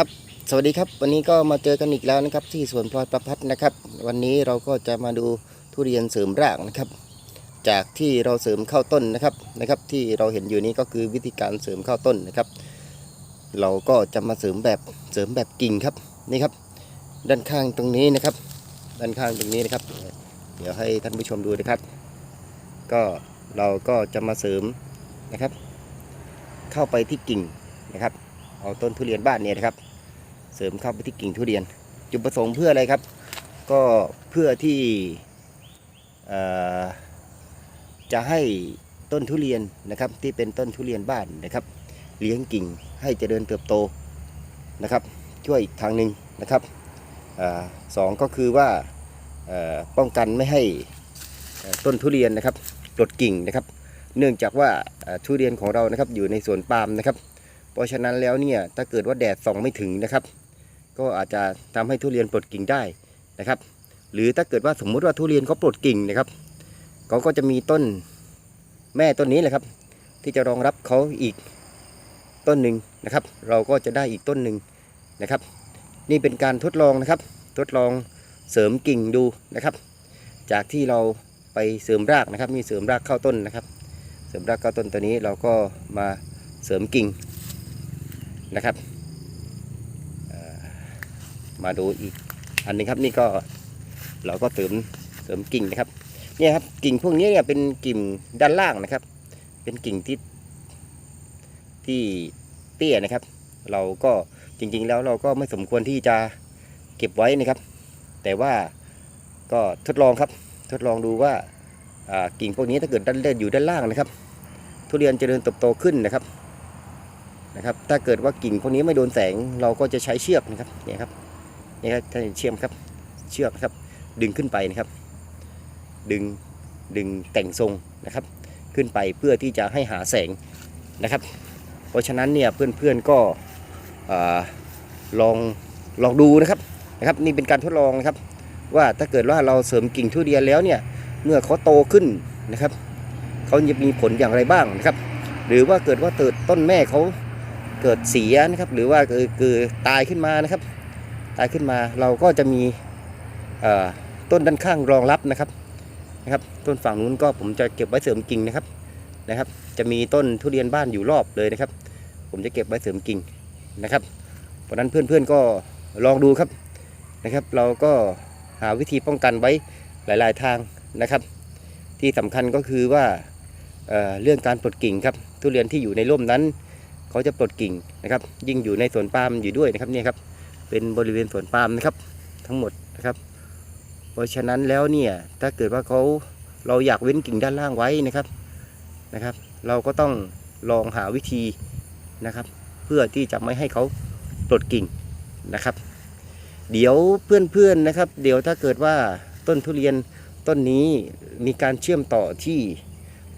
ครับสวัสดีครับ วันนี้ก็มาเจอกันอีกแล้วนะครับ ที่สวนพลอยประพัฒน์นะครับ วันนี้เราก็จะมาดูทุเรียนเสริมรากนะครับ จากที่เราเสริมเข้าต้นนะครับนะครับ ที่เราเห็นอยู่นี้ก็คือวิธีการเสริมเข้าต้นนะครับ เราก็จะมาเสริมแบบเสริมแบบกิ่งครับนี่ครับ ด้านข้างตรงนี้นะครับ ด้านข้างตรงนี้นะครับ เดี๋ยวให้ท่านผู้ชมดูนะครับ ก็เราก็จะมาเสริมนะครับ เข้าไปที่กิ่งนะครับ เอาต้นทุเรียนบ้านเนี่ยนะครับ เสริมเข้าไปที่กิ่งทุเรียน จุดประสงค์เพื่ออะไรครับ ก็เพื่อที่จะให้ต้นทุเรียนนะครับที่เป็นต้นทุเรียนบ้านนะครับ เลี้ยงกิ่งให้เจริญเติบโตนะครับ ช่วยอีกทางหนึ่งนะครับอสองก็คือว่าป้องกันไม่ให้ต้นทุเรียนนะครับปลดกิ่งนะครับ เนื่องจากว่าทุเรียนของเรานะครับอยู่ในสวนปาล์มนะครับ เพราะฉะนั้นแล้วเนี่ยถ้าเกิดว่าแดดส่องไม่ถึงนะครับ ก็อาจจะทำให้ทุเรียนปลดกิ่งได้นะครับ หรือถ้าเกิดว่าสมมุติว่าทุเรียนเขาปลดกิ่งนะครับเขาก็จะมีต้นแม่ต้นนี้แหละครับ ที่จะรองรับเขาอีกต้นหนึ่งนะครับ เราก็จะได้อีกต้นหนึ่งนะครับ นี่เป็นการทดลองนะครับ ทดลองเสริมกิ่งดูนะครับ จากที่เราไปเสริมรากนะครับ มีเสริมรากเข้าต้นนะครับ เสริมรากเข้าต้นตัวนี้เราก็มาเสริมกิ่ง นะครับมาดูอีกอันหนึงครับนี่ก็เราก็เสริมเสริมกิ่งนะครับเนี่ยครับกิ่งพวกนี้เนี่ยเป็นกิ่งด้านล่างนะครับ เป็นกิ่งที่ที่เตี้ยนะครับ เราก็จริง ๆ แล้วเราก็ไม่สมควรที่จะเก็บไว้นะครับ แต่ว่าก็ทดลองครับ ทดลองดูว่ากิ่งพวกนี้ถ้าเกิดด้านเล่นอยู่ด้านล่างนะครับ ทุเรียนเจริญเติบโตขึ้นนะครับ นะครับถ้าเกิดว่ากิ่งพวกนี้ไม่โดนแสงเราก็จะใช้เชือกนะครับเนี่ยครับนี่ครับท่านเชื่อมครับเชือกครับดึงขึ้นไปนะครับ ดึงดึงแต่งทรงนะครับ ขึ้นไปเพื่อที่จะให้หาแสงนะครับ เพราะฉะนั้นเนี่ยเพื่อนๆก็อลองลองดูนะครับนะครับ นี่เป็นการทดลองนะครับ ว่าถ้าเกิดว่าเราเสริมกิ่งทุเรียนแล้วเนี่ยเมื่อเขาโตขึ้นนะครับเขาจะมีผลอย่างไรบ้างนะครับ หรือว่าเกิดว่าเกิดต้นแม่เขา เกิดเสียนะครับ หรือว่าเกิดเกิดตายขึ้นมานะครับ ตายขึ้นมาเราก็จะมีต้นด้านข้างรองรับนะครับนะครับ ต้นฝั่งนู้นก็ผมจะเก็บไว้เสริมกิ่งนะครับนะครับ จะมีต้นทุเรียนบ้านอยู่รอบเลยนะครับ ผมจะเก็บไว้เสริมกิ่งนะครับ เพราะนั้นเพื่อนๆก็ลองดูครับนะครับ เราก็หาวิธีป้องกันไว้หลาย ๆทางนะครับ ที่สำคัญก็คือว่าเเรื่องการปลดกิ่งครับทุเรียนที่อยู่ในร่มนั้น เขาจะปลดกิ่งนะครับ ยิ่งอยู่ในสวนปาล์มอยู่ด้วยนะครับเนี่ยครับเป็นบริเวณสวนปาล์มนะครับ ทั้งหมดนะครับ เพราะฉะนั้นแล้วเนี่ยถ้าเกิดว่าเขาเราอยากเว้นกิ่งด้านล่างไว้นะครับนะครับ เราก็ต้องลองหาวิธีนะครับ เพื่อที่จะไม่ให้เขาปลดกิ่งนะครับ เดี๋ยวเพื่อนๆนะครับ เดี๋ยวถ้าเกิดว่าต้นทุเรียนต้นนี้มีการเชื่อมต่อที่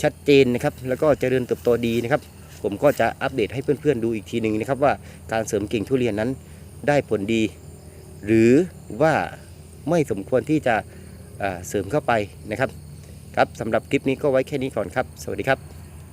ชัดเจนนะครับ แล้วก็เจริญเติบโตดีนะครับ ผมก็จะอัปเดตให้เพื่อนๆดูอีกทีหนึ่งนะครับว่าการเสริมกิ่งทุเรียนนั้นได้ผลดี หรือว่าไม่สมควรที่จะเสริมเข้าไปนะครับครับสำหรับคลิปนี้ก็ไว้แค่นี้ก่อนครับ สวัสดีครับ